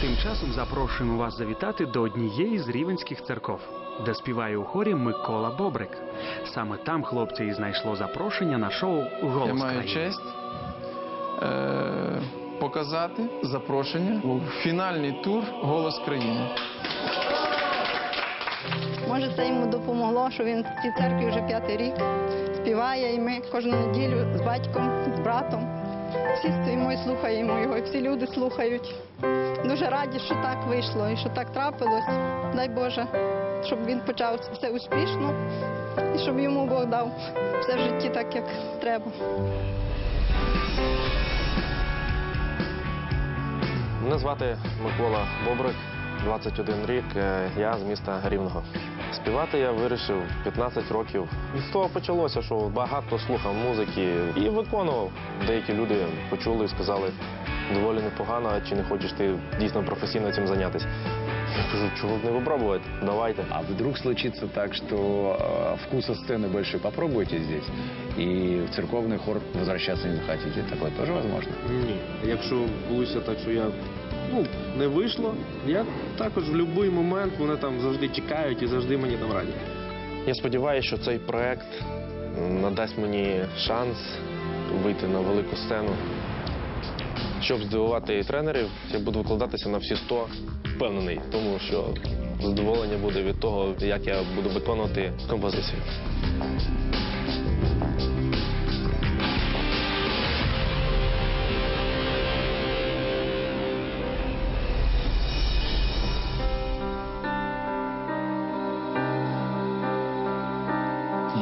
тим часом запрошуємо вас завітати до однієї з рівенських церков, де співає у хорі Микола Бобрик. Саме там хлопці і знайшло запрошення на шоу Голос Я маю країни». честь е- показати запрошення у фінальний тур Голос країни. Може, це йому допомогло, що він в цій церкві вже п'ятий рік співає, і ми кожну неділю з батьком, з братом. Всі стоїмо і слухаємо його, і всі люди слухають. Дуже раді, що так вийшло і що так трапилось. Дай Боже, щоб він почав все успішно і щоб йому Бог дав все в житті так, як треба. Мене звати Микола Бобрик, 21 рік. е, Я з міста Рівного. Співати я вирішив 15 років. І з того почалося, що багато слухав музики і виконував. Деякі люди почули і сказали, доволі непогано, а чи не хочеш ти дійсно професійно цим зайнятися. Я кажу, чого б не випробувати? Давайте. А вдруг случится так, что э, вкуса сцены больше попробуете здесь, и в церковный хор возвращаться не захотите? Такое тоже возможно? Ні. Якщо вийшло так, що я ну, не вийшло, я також в будь-який момент вони там завжди чекають і завжди мені там раді. Я сподіваюся, що цей проект надасть мені шанс вийти на велику сцену. Щоб здивувати тренерів, я буду викладатися на всі 100, впевнений, тому що задоволення буде від того, як я буду виконувати композицію.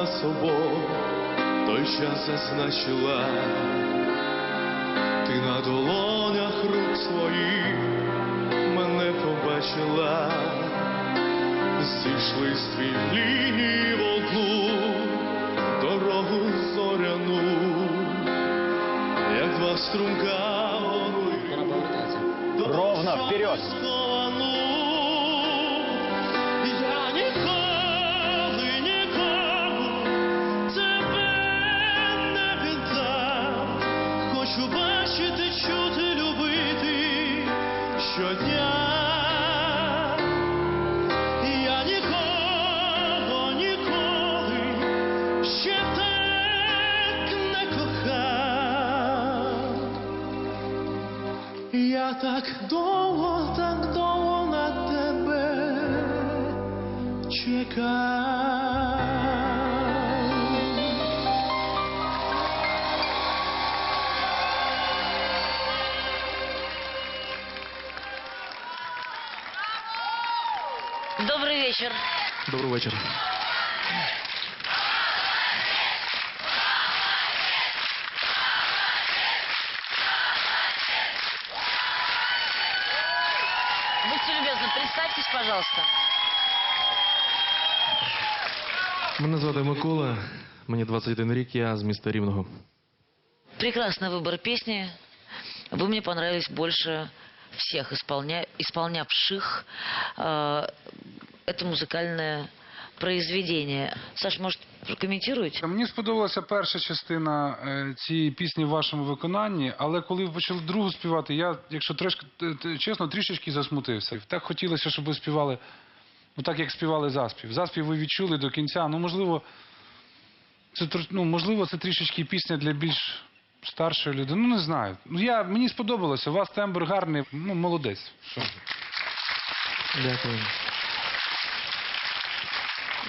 Нас обох той час зазначила, ти на долонях рук своїх мене побачила, зійшли з твій лінії в одну дорогу зоряну, як два струмка. Ровно вперед! Я так довго, так довго на тебе чекав. Добрый вечер. Добрий вечір. Будьте любезны, представьтесь, пожалуйста. Мене звати Микола, мені 21 рік, я з міста Рівного. Прекрасный выбор песни. Вы мне понравились больше всех исполня... исполнявших э, это музыкальное произведение. Саш, может, прокомментируете? Мені сподобалася перша частина е, цієї пісні в вашому виконанні, але коли ви почали другу співати, я, якщо трошки т- т- чесно, трішечки засмутився. Так хотілося, щоб ви співали, ну так як співали заспів. Заспів ви відчули до кінця. Ну, можливо, це ну, можливо, це трішечки пісня для більш старшої людини. Ну, не знаю. Ну я мені сподобалося. У вас тембр гарний, ну молодець. Що?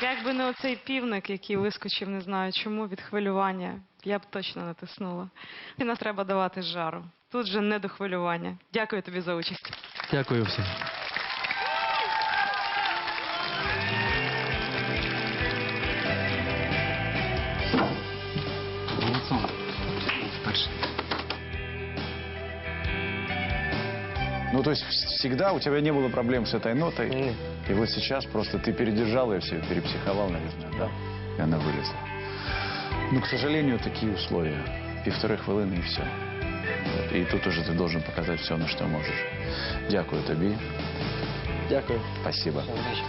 Якби не оцей півник, який вискочив, не знаю чому, від хвилювання, я б точно натиснула. І нас треба давати жару. Тут же не до хвилювання. Дякую тобі за участь. Дякую всім. Ну, то есть вс- всегда у тебя не было проблем с этой нотой, Ні. и вот сейчас просто ты передержал ее все, перепсиховал, наверное, да? И она вылезла. Ну, к сожалению, такие условия. Півтори хвилини і все. Вот. І тут уже ти должен показати все, на що можеш. Дякую тобі. Дякую. Спасибо. Удачі.